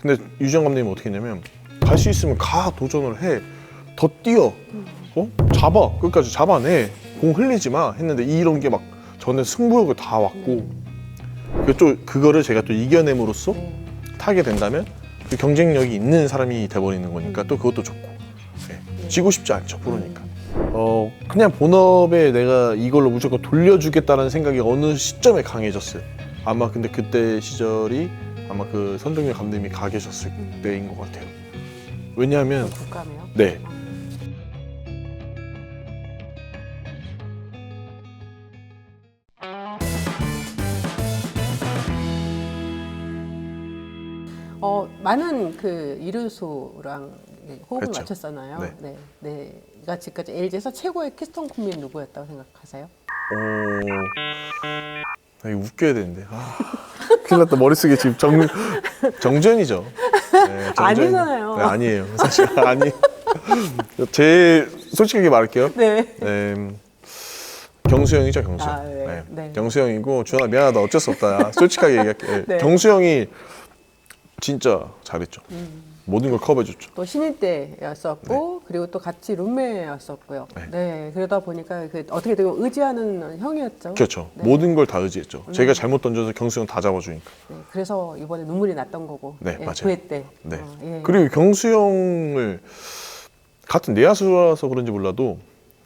근데 유지영 감독님은 어떻게 했냐면 갈 수 있으면 가 도전을 해. 더 뛰어. 어? 잡아. 끝까지 잡아내. 공 흘리지 마. 했는데 이런 게막 전에 승부욕을 다 왔고 그또 그거를 제가 또 이겨냄으로써 네. 타게 된다면 그 경쟁력이 있는 사람이 돼버리는 거니까 또 그것도 좋고 네. 지고 싶지 않죠 프로니까 어 그냥 본업에 내가 이걸로 무조건 돌려주겠다는 생각이 어느 시점에 강해졌어요 아마 근데 그때 시절이 아마 그 선동열 감독님이 가 계셨을 때인 것 같아요 왜냐하면 국감이요? 네 어, 많은 그 이르수랑 호흡을 그렇죠. 맞췄잖아요. 네. 네. 네. 가 지금까지 LG에서 최고의 키스톤 국민 누구였다고 생각하세요? 어... 아, 이거 웃겨야 되는데 아, 큰일 났다 머릿속에 지금 정, 정전이죠 네. 아니잖아요. 네, 아니에요 사실 아니 제 솔직하게 말할게요 네. 네, 음, 경수형이죠 경수형 아, 네. 네. 경수형이고 주현아 미안하다 어쩔 수 없다 야, 솔직하게 얘기할게 네. 네. 경수형이 진짜 잘했죠 음. 모든 걸 커버해줬죠 또 신인 때였었고 그리고 또 같이 룸메였었고요. 네. 네. 그러다 보니까 그 어떻게 되면 의지하는 형이었죠. 그렇죠 네. 모든 걸 다 의지했죠 제가 잘못 던져서 경수 형 다 잡아주니까 네. 그래서 이번에 눈물이 났던 거고. 네, 예, 맞아요. 9회 때. 네. 어, 예. 그리고 경수 형을 같은 내야수라서 그런지 몰라도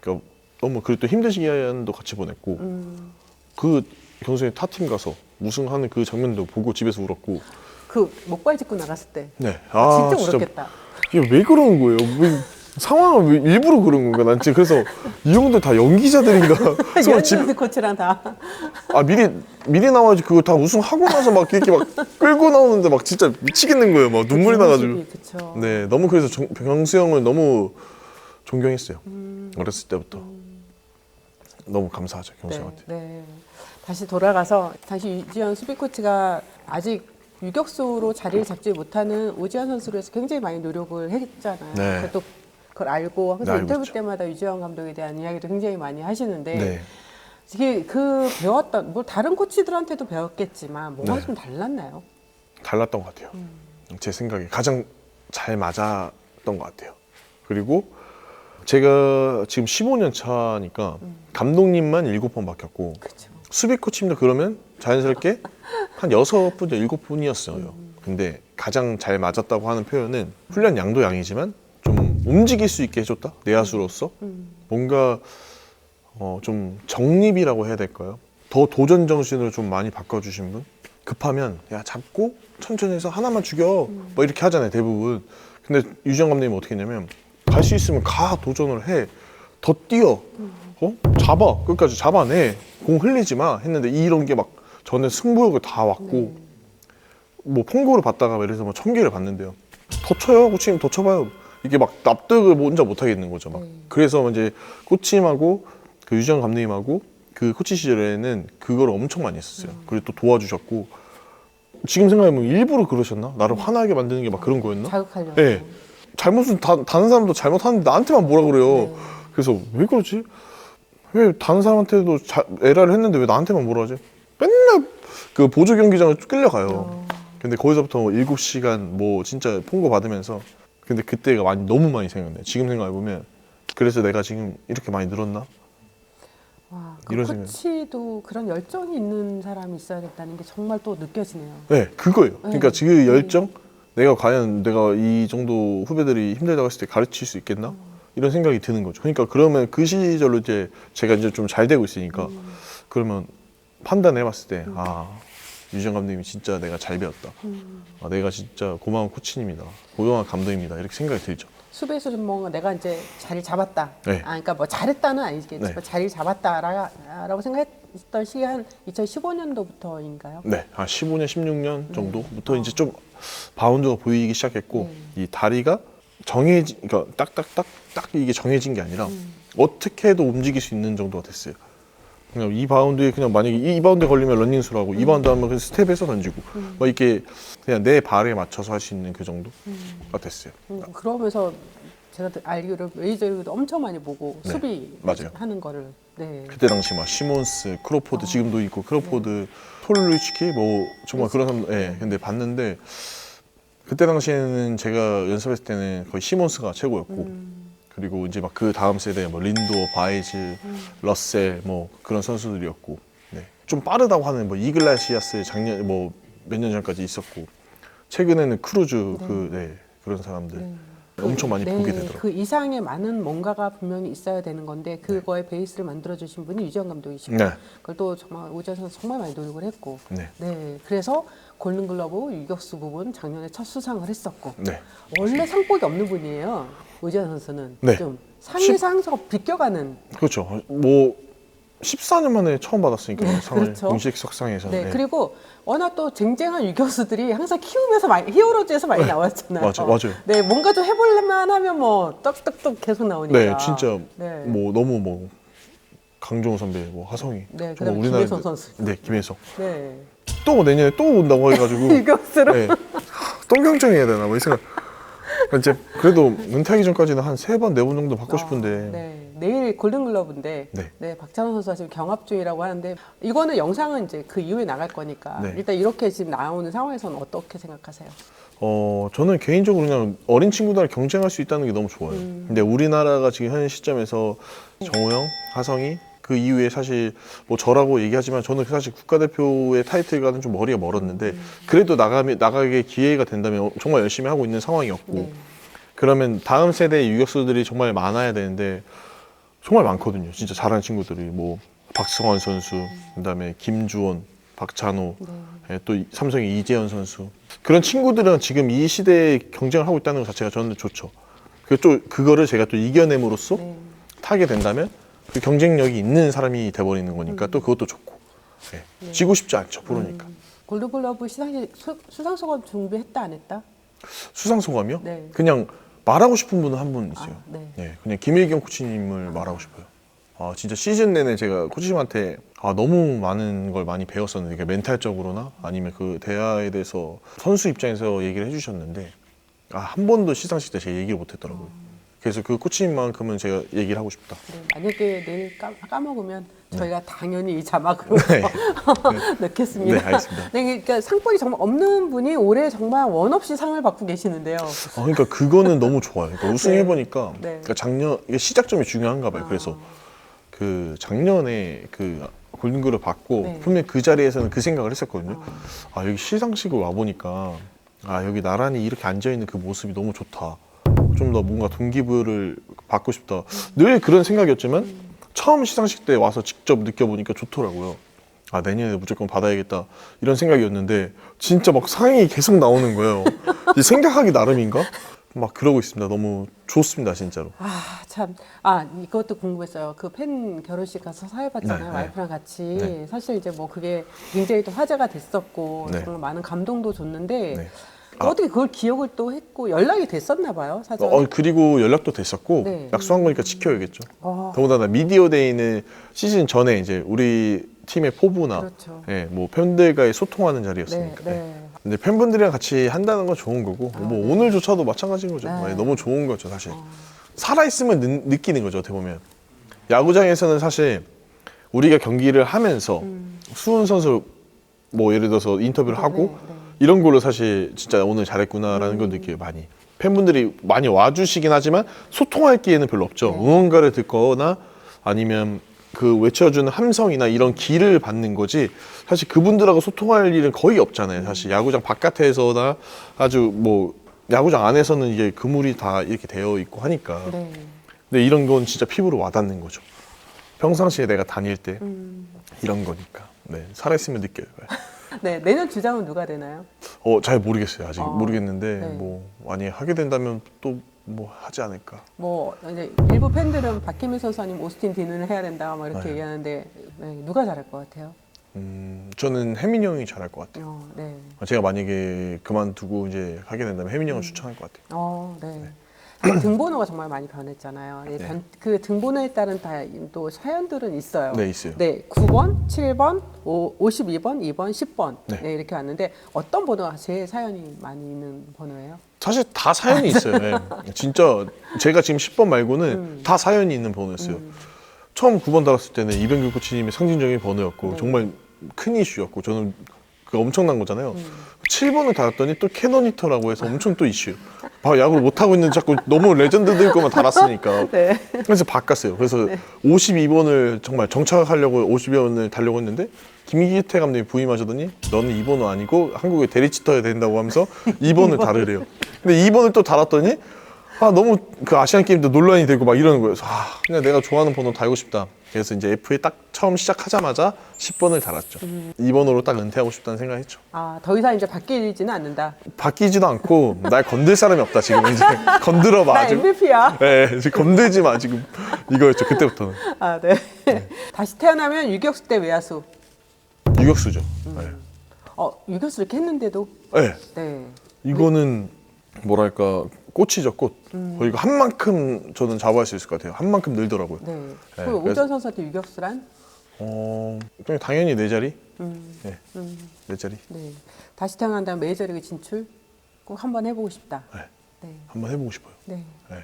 그러니까 너무 그리고 또 힘든 시간도 같이 보냈고 음, 그 경수 형이 타팀 가서 우승하는 그 장면도 보고 집에서 울었고 그 목발 짚고 나갔을 때 네. 진짜 울었겠다. 이게 왜 그러는 거예요? 왜 상황을 왜 일부러 그런 건가? 난 진짜 그래서 이 형들 다 연기자들인가? 서로 집, 연준수 코치랑 다. 아 미리 미리 나와야지 그거 다 우승하고 나서 막 이렇게 막 끌고 나오는데 막 진짜 미치겠는 거예요. 막 눈물이 나가지고. 그렇죠. 네, 너무 그래서 정, 경수 형을 너무 존경했어요. 음. 어렸을 때부터. 너무 감사하죠, 경수 네, 형한테. 네. 다시 돌아가서 다시 유지현 수비 코치가 아직 유격수로 자리를 잡지 못하는 오지환 선수를 위해서 굉장히 많이 노력을 했잖아요. 네. 그또 그걸 알고 항상 네, 알고 인터뷰 있죠. 때마다 유지현 감독에 대한 이야기도 굉장히 많이 하시는데 네. 이게 그 배웠던 뭐 다른 코치들한테도 배웠겠지만 뭐가 네. 좀 달랐나요? 달랐던 것 같아요. 음. 제 생각에 가장 잘 맞았던 것 같아요. 그리고 제가 지금 15년 차니까 음. 감독님만 7번 바뀌었고 그렇죠. 수비 코치님도 그러면 자연스럽게 한 여섯 분, 일곱 분이었어요. 근데 가장 잘 맞았다고 하는 표현은 훈련 양도 양이지만 좀 움직일 수 있게 해줬다. 내야수로서 음. 뭔가 어, 좀 정립이라고 해야 될까요? 더 도전 정신으로 좀 많이 바꿔주신 분. 급하면 야 잡고 천천히 해서 하나만 죽여. 뭐 이렇게 하잖아요 대부분. 근데 유정 감독님 어떻게 했냐면 갈 수 있으면 가 도전을 해. 더 뛰어. 어? 잡아. 끝까지 잡아내. 공 흘리지 마. 했는데 이런 게막 전에 승부욕을 다 왔고 네. 뭐 폰고를 받다가 예를 들어서 뭐천 개를 받는데요. 더 쳐요, 코치님 더 쳐봐요. 이게 막 납득을 혼자 못 하겠는 거죠. 막 네. 그래서 이제 코치님하고 그 유정 감독님하고 그 코치 시절에는 그걸 엄청 많이 했었어요. 그리고 또 도와주셨고 지금 생각해보면 일부러 그러셨나? 나를 화나게 만드는 게 막 그런 거였나? 자극하려고. 네. 잘못은 다, 다른 사람도 잘못하는데 나한테만 뭐라 그래요. 네. 그래서 왜 그러지? 왜 다른 사람한테도 자, 에라를 했는데 왜 나한테만 뭐라 하지? 맨날 그 보조 경기장을 끌려가요. 어. 근데 거기서부터 7시간 뭐 진짜 통고 받으면서 근데 그때가 많이 너무 많이 생각나요. 지금 생각해 보면 그래서 내가 지금 이렇게 많이 늘었나? 와, 그 이런 생각. 코치도 그런 열정이 있는 사람이 있어야 된다는 게 정말 또 느껴지네요. 네, 그거예요. 그러니까 네. 지금 열정 내가 과연 내가 이 정도 후배들이 힘들다고 했을 때 가르칠 수 있겠나? 이런 생각이 드는 거죠. 그러니까 그러면 그 시절로 이제 제가 이제 좀 잘 되고 있으니까 그러면 판단해 봤을 때 아, 유정 감독님이 진짜 내가 잘 배웠다. 음. 아, 내가 진짜 고마운 코치님이다. 고마운 감독입니다. 이렇게 생각이 들죠. 수비에서 좀 뭔가 내가 이제 자리를 잡았다. 네. 아, 그러니까 뭐 잘했다는 아니겠지만 네. 자리를 잡았다라고 생각했던 시기 한 2015년도부터인가요? 네, 한 15년, 16년 정도부터 이제 좀 바운드가 보이기 시작했고 이 다리가 정해진, 그러니까 딱딱딱 딱 이게 정해진 게 아니라 어떻게 해도 움직일 수 있는 정도가 됐어요. 그냥 이 바운드에 그냥 만약에 이 바운드에 걸리면 런닝수를 하고 이 바운드 하면 그냥 스텝에서 던지고 막 이렇게 그냥 내 발에 맞춰서 할 수 있는 그 정도가 됐어요. 음, 그러면서 제가 알기로 메이저리그도 엄청 많이 보고 네, 수비 맞아요. 하는 거를 네. 그때 당시 막 시몬스, 크로포드 지금도 있고 크로포드, 톨루치키 뭐 정말 그런 사람, 예. 근데 봤는데 그때 당시에는 제가 연습했을 때는 거의 시몬스가 최고였고 음. 그리고 이제 막 그 다음 세대 뭐 린도, 바이즈, 음. 러셀 뭐 그런 선수들이었고 네. 좀 빠르다고 하는 뭐 이글라시아스 작년 뭐 몇 년 전까지 있었고 최근에는 크루즈 그 네, 그런 사람들 네. 엄청 많이 네, 보게 되더라고요. 그 이상의 많은 뭔가가 분명히 있어야 되는 건데 그거의 베이스를 만들어 주신 분이 유지영 감독이시고 네. 그걸 또 정말 오지환 선수 정말 많이 노력을 했고 네. 네 그래서 골든글러브 유격수 부분 작년에 첫 수상을 했었고 네. 원래 상복이 없는 분이에요 오지환 선수는 네. 좀 상위 상서 비껴가는 그렇죠. 뭐 14년 만에 처음 받았으니까 상을 그렇죠. 공식 석상에서. 네, 그리고 워낙 또 쟁쟁한 유격수들이 항상 키우면서 많이 히어로즈에서 많이 나왔잖아요. 맞아, 맞아요. 네, 뭔가 좀 해볼만 하면 뭐 떡떡떡 계속 나오니까. 네, 진짜 네. 뭐 너무 뭐 강정호 선배, 뭐 하성이, 네, 정말 그다음에 김혜성 선수. 네, 김혜성. 네. 또 내년에 또 온다고 해가지고 유격수로. 네. 또 경쟁해야 되나 뭐 이 생각. 이제 그래도 은퇴하기 전까지는 한 세 번 네 번 정도 받고 싶은데. 아, 네. 내일 골든글러브인데 네. 네. 박찬호 선수가 지금 경합 중이라고 하는데 이거는 영상은 이제 그 이후에 나갈 거니까 네. 일단 이렇게 지금 나오는 상황에서는 어떻게 생각하세요? 어 저는 개인적으로 그냥 어린 친구들 경쟁할 수 있다는 게 너무 좋아요. 음. 근데 우리나라가 지금 현 시점에서 정우영, 하성이 그 이후에 사실 뭐 저라고 얘기하지만 저는 사실 국가대표의 타이틀과는 좀 머리가 멀었는데 음. 그래도 나가면 나가게 기회가 된다면 정말 열심히 하고 있는 상황이었고 네. 그러면 다음 세대의 유격수들이 정말 많아야 되는데 정말 많거든요. 진짜 잘하는 친구들이 뭐 박승원 선수, 그다음에 김주원, 박찬호, 네. 예, 또 이- 삼성의 이재현 선수 그런 친구들은 지금 이 시대에 경쟁을 하고 있다는 것 자체가 저는 좋죠. 그또 그거를 제가 또 이겨냄으로써 네. 타게 된다면 그 경쟁력이 있는 사람이 돼버리는 거니까 또 그것도 좋고 예. 지고 싶지 않죠 프로니까 음. 골든글러브 시상식 수- 수상 소감 준비했다 안 했다? 수상 소감이요? 네. 그냥 말하고 싶은 분은 한 분 있어요. 아, 네. 예, 그냥 김일경 코치님을 말하고 싶어요. 아, 진짜 시즌 내내 제가 코치님한테 아, 너무 많은 걸 많이 배웠었는데, 그러니까 멘탈적으로나 아니면 그 대화에 대해서 선수 입장에서 얘기를 해주셨는데, 아, 한 번도 시상식 때 제가 얘기를 못 했더라고요. 그래서 그 코치님만큼은 제가 얘기를 하고 싶다. 네, 만약에 내일 까, 까먹으면 저희가 당연히 이 자막으로 네. 넣겠습니다. 네, 알겠습니다. 네, 그러니까 상복이 정말 없는 분이 올해 정말 원 없이 상을 받고 계시는데요. 아, 그러니까 그거는 너무 좋아요. 그러니까 우승해보니까, 네. 그러니까 작년, 이게 시작점이 중요한가 봐요. 그래서 그 작년에 그 골든글을 받고 네. 분명히 그 자리에서는 그 생각을 했었거든요. 아 여기 시상식을 와 보니까 아 여기 나란히 이렇게 앉아 있는 그 모습이 너무 좋다. 좀 더 뭔가 동기부여를 받고 싶다. 늘 그런 생각이었지만 처음 시상식 때 와서 직접 느껴보니까 좋더라고요. 아 내년에 무조건 받아야겠다 이런 생각이었는데 진짜 막 상이 계속 나오는 거예요. 생각하기 나름인가? 막 그러고 있습니다. 너무 좋습니다, 진짜로. 아, 참. 아, 이것도 궁금했어요. 그 팬 결혼식 가서 사회 봤잖아요. 네, 네. 와이프랑 같이. 네. 사실 이제 뭐 그게 굉장히 또 화제가 됐었고 네. 정말 많은 감동도 줬는데 네. 어떻게 그걸 기억을 또 했고 연락이 됐었나 봐요, 사전. 어, 그리고 연락도 됐었고 네. 약속한 거니까 지켜야겠죠. 어, 더군다나 미디어 데이는 시즌 전에 이제 우리 팀의 포부나 그렇죠. 예, 뭐 팬들과의 소통하는 네, 자리였으니까. 예. 네. 근데 팬분들이랑 같이 한다는 건 좋은 거고 뭐 오늘조차도 마찬가지인 거죠. 네. 예, 너무 좋은 거죠, 사실. 어. 살아 있으면 느, 끼는 거죠, 어떻게 보면. 야구장에서는 사실 우리가 경기를 하면서 음. 수훈 선수 뭐 예를 들어서 인터뷰를 하고 네, 네. 이런 걸로 사실 진짜 오늘 잘했구나라는 걸 느껴요 많이. 팬분들이 많이 와주시긴 하지만 소통할 기회는 별로 없죠. 네. 응원가를 듣거나 아니면 그 외쳐주는 함성이나 이런 기를 받는 거지 사실 그분들하고 소통할 일은 거의 없잖아요 사실. 야구장 바깥에서나 아주 뭐 야구장 안에서는 이게 그물이 다 이렇게 되어 있고 하니까. 네. 근데 이런 건 진짜 피부로 와닿는 거죠. 평상시에 내가 다닐 때 음. 이런 거니까. 네 살아있으면 느껴요 네, 내년 주장은 누가 되나요? 어, 잘 모르겠어요. 아직 어, 모르겠는데 네. 뭐 많이 하게 된다면 또 뭐 하지 않을까. 뭐 이제 일부 팬들은 박희민 선수 아니면 오스틴 디눈을 해야 된다 막 이렇게 네. 얘기하는데 네, 누가 잘할 것 같아요? 음, 저는 혜민 형이 잘할 것 같아요. 어, 네. 제가 만약에 그만두고 이제 하게 된다면 혜민 형을 음. 추천할 것 같아요. 어, 네. 그 등번호가 정말 많이 변했잖아요. 네, 네. 변- 그 등번호에 따른 다또 사연들은 있어요. 네, 있어요. 네, 9번, 7번, 오, 52번, 2번, 10번. 네. 네. 이렇게 왔는데 어떤 번호가 제일 사연이 많이 있는 번호예요? 사실 다 사연이 있어요. 예. 진짜 제가 지금 10번 말고는 음. 다 사연이 있는 번호였어요. 처음 9번 달았을 때는 이병규 코치님의 상징적인 번호였고 네. 정말 큰 이슈였고 저는 그 엄청난 거잖아요. 음. 7번을 달았더니 또 캐논히터라고 해서 엄청 또 이슈. 봐, 야구를 못하고 있는데 자꾸 너무 레전드들 것만 달았으니까. 네. 그래서 바꿨어요. 그래서 52번을 정말 정착하려고 52번을 달려고 했는데 김기태 감독이 부임하시더니 너는 2번은 아니고 한국에 대리치터야 된다고 하면서 2번을 달으래요. 근데 2번을 또 달았더니 아 너무 그 아시안 게임도 논란이 되고 막 이러는 거예요. 그래서 아 그냥 내가 좋아하는 번호 달고 싶다. 그래서 이제 F에 딱 처음 시작하자마자 10번을 달았죠. 2번으로 딱 은퇴하고 싶다는 생각했죠. 아, 더 이상 이제 바뀌지는 않는다. 바뀌지도 않고 날 건들 사람이 없다 지금 이제 봐나 지금. MVP야. 네, 지금 건들지 마 지금 이거였죠 그때부터는 아, 네. 다시 태어나면 유격수 대 외야수. 유격수죠. 네. 어, 유격수 이렇게 했는데도 네. 네. 이거는 뭐랄까 꽃이죠 꽃. 음. 거 이거 한 만큼 저는 잡아할 수 있을 것 같아요. 한 만큼 늘더라고요. 네. 네, 그 그래서- 오전 선수한테 유격수란? 어, 그냥 당연히 네 자리. 음, 네, 네 자리. 네. 다시 태어난다면 메이저리그 진출 꼭 한번 해보고 싶다. 네, 네. 한번 해보고 싶어요. 네. 네.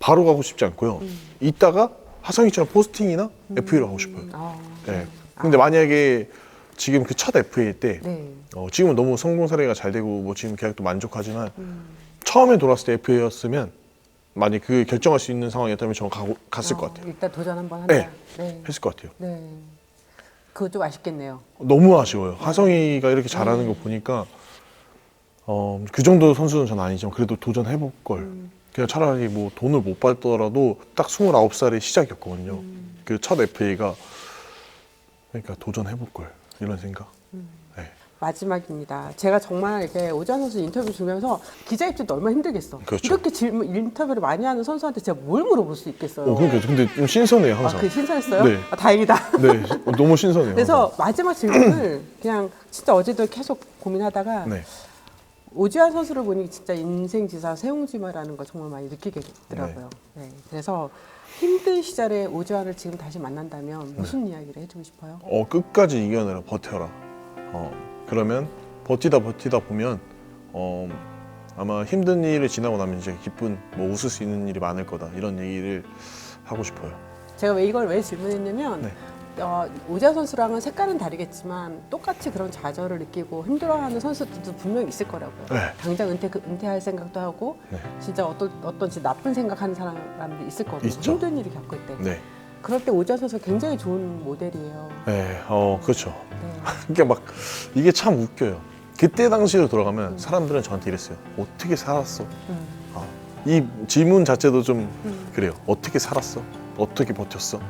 바로 가고 싶지 않고요. 음. 이따가 하성이처럼 포스팅이나 FA로 가고 싶어요. 아, 네. 근데 만약에 지금 그 첫 FA 때 네. 어, 지금은 너무 성공 사례가 잘 되고 뭐 지금 계약도 만족하지만 음. 처음에 돌았을 때 FA였으면 많이 그 결정할 수 있는 상황이었다면 저는 가고, 갔을 것 어, 같아요. 일단 도전 한번 한다. 네. 네. 했을 것 같아요. 네. 그거 좀 아쉽겠네요. 너무 아쉬워요. 하성이가 이렇게 잘하는 거 보니까 어, 그 정도 선수는 전 아니지만 그래도 도전해 볼 걸. 그냥 차라리 뭐 돈을 못 받더라도 딱 29살의 시작이었거든요. 그 첫 FA가 그러니까 도전해 볼 걸 이런 생각. 네. 마지막입니다. 제가 정말 이렇게 오지환 선수 인터뷰 준비하면서 기자 입장도 얼마나 힘들겠어. 그렇죠. 이렇게 질문 인터뷰를 많이 하는 선수한테 제가 뭘 물어볼 수 있겠어요. 어, 그러니까 근데 좀 신선해요 아, 항상. 그 신선했어요? 네. 아, 다행이다. 네, 어, 너무 신선해요. 그래서 마지막 질문을 그냥 진짜 어제도 계속 고민하다가 항상. 네. 오지환 선수를 보니 진짜 인생 지사 세웅지마라는 걸 정말 많이 느끼게 됐더라고요. 네. 그래서 힘든 시절에 오지환을 지금 다시 만난다면 무슨 이야기를 해주고 싶어요? 어 끝까지 이겨내라 버텨라 어 그러면 버티다 버티다 보면 어 아마 힘든 일을 지나고 나면 이제 기쁜 뭐 웃을 수 있는 일이 많을 거다 이런 얘기를 하고 싶어요 제가 왜 이걸 왜 질문했냐면 네. 어, 오지환 선수랑은 색깔은 다르겠지만 똑같이 그런 좌절을 느끼고 힘들어하는 선수들도 분명히 있을 거라고요. 네. 당장 은퇴 그- 은퇴할 생각도 하고 네. 진짜 어떤 어떤 진짜 나쁜 생각하는 사람들이 있을 거거든요. 있죠. 힘든 일을 겪을 때. 네, 그럴 때 선수가 굉장히 좋은 모델이에요. 네, 어 그렇죠. 네. 그러니까 막 이게 참 웃겨요. 그때 당시로 돌아가면 사람들은 저한테 이랬어요 어떻게 살았어? 음. 아, 이 질문 자체도 좀 음. 그래요 어떻게 살았어? 어떻게 버텼어?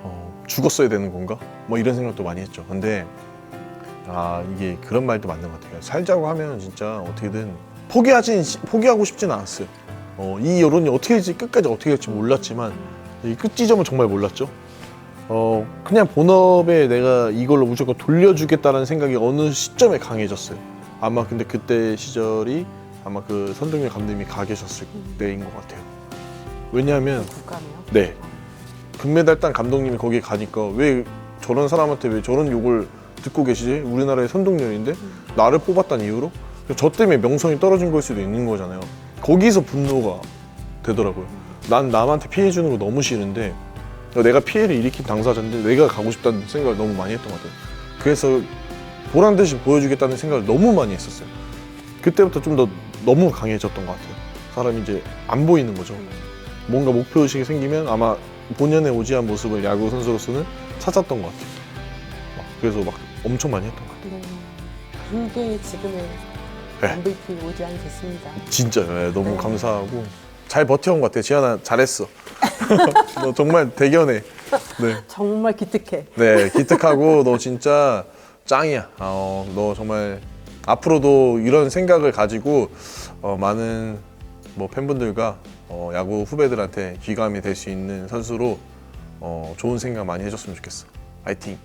어, 죽었어야 되는 건가? 뭐 이런 생각도 많이 했죠. 근데 아 이게 그런 말도 맞는 것 같아요. 살자고 하면 진짜 어떻게든 포기하진 포기하고 싶진 않았어요. 어, 이 여론이 어떻게 될지 끝까지 어떻게 될지 몰랐지만 이 끝지점은 정말 몰랐죠 어 그냥 본업에 내가 이걸로 무조건 돌려주겠다는 생각이 어느 시점에 강해졌어요 아마 근데 그때 시절이 아마 그 선동열 감독님이 가 계셨을 때인 것 같아요 왜냐하면. 네. 금메달 딴 감독님이 거기에 가니까 왜 저런 사람한테 왜 저런 욕을 듣고 계시지? 우리나라의 선동열인데 나를 뽑았다는 이유로 저 때문에 명성이 떨어진 걸 수도 있는 거잖아요. 거기서 분노가 되더라고요. 난 남한테 피해 주는 거 너무 싫은데 내가 피해를 일으킨 당사자인데 내가 가고 싶다는 생각을 너무 많이 했던 것 같아요. 그래서 보란 듯이 보여주겠다는 생각을 너무 많이 했었어요. 그때부터 좀 더 너무 강해졌던 것 같아요. 사람이 이제 안 보이는 거죠. 뭔가 목표 의식이 생기면 아마 본연의 오지한 모습을 야구 선수로서는 찾았던 것 같아요. 막 그래서 막 엄청 많이 했던 것 같아요. 네. 그게 지금의 네. MVP 오지환이 됐습니다. 진짜 요 너무 네. 감사하고 잘 버텨온 것 같아요. 지현아 잘했어. 너 정말 대견해. 네, 정말 기특해. 네 기특하고 너 진짜 짱이야. 어, 너 정말 앞으로도 이런 생각을 가지고 어, 많은 뭐 팬분들과 어, 야구 후배들한테 귀감이 될 수 있는 선수로 어, 좋은 생각 많이 해줬으면 좋겠어. 파이팅.